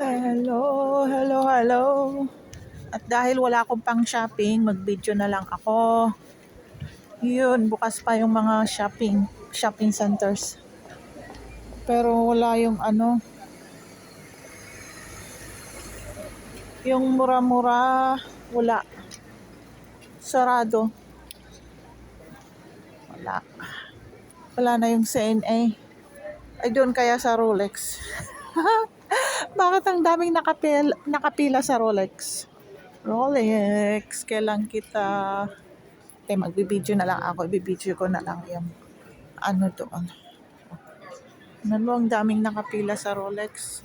Hello, hello, hello. At dahil wala akong pang shopping, mag-video na lang ako. Yun, bukas pa yung mga shopping, shopping centers. Pero wala yung ano, yung mura-mura, wala. Sarado. Wala. Wala na yung CNA. Ay, doon kaya sa Rolex. Bakit ang daming nakapil, nakapila sa Rolex? Rolex, kailan kita... Eh, magbibideo na lang ako. Ibibideo ko na lang yung ano doon. Ano ang daming nakapila sa Rolex?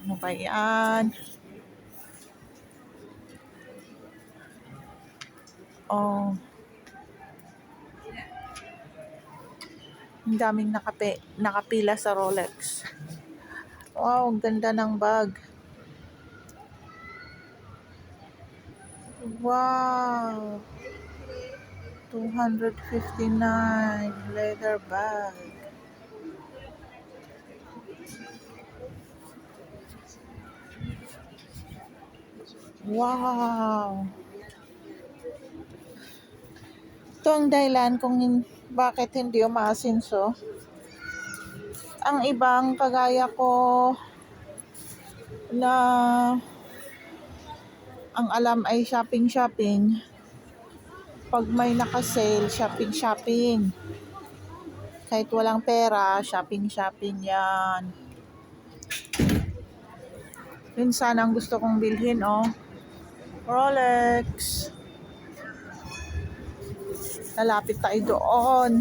Ano ba yan? Oh. Ang daming nakape, nakapila sa Rolex. Wow, ang ganda ng bag. Wow. 259 leather bag. Wow. Ito ang dahilan kung hin- bakit hindi umaasinso. Ang ibang kagaya ko na ang alam ay shopping-shopping. Pag may naka-sale, shopping-shopping. Kahit walang pera, shopping-shopping yan. Minsan ang gusto kong bilhin, oh. Rolex. Lalapit tayo doon.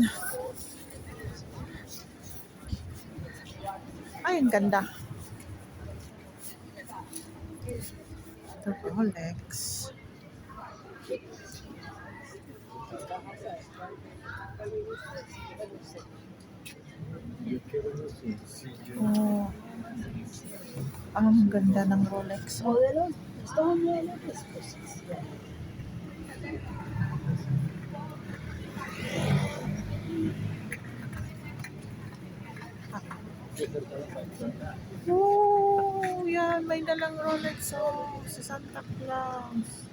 Ay, ang ganda. Ito, Rolex. Oh. Ang ganda ng Rolex. Oh. Oh, yan. May dalang Rolex. Oh, sa Santa Claus.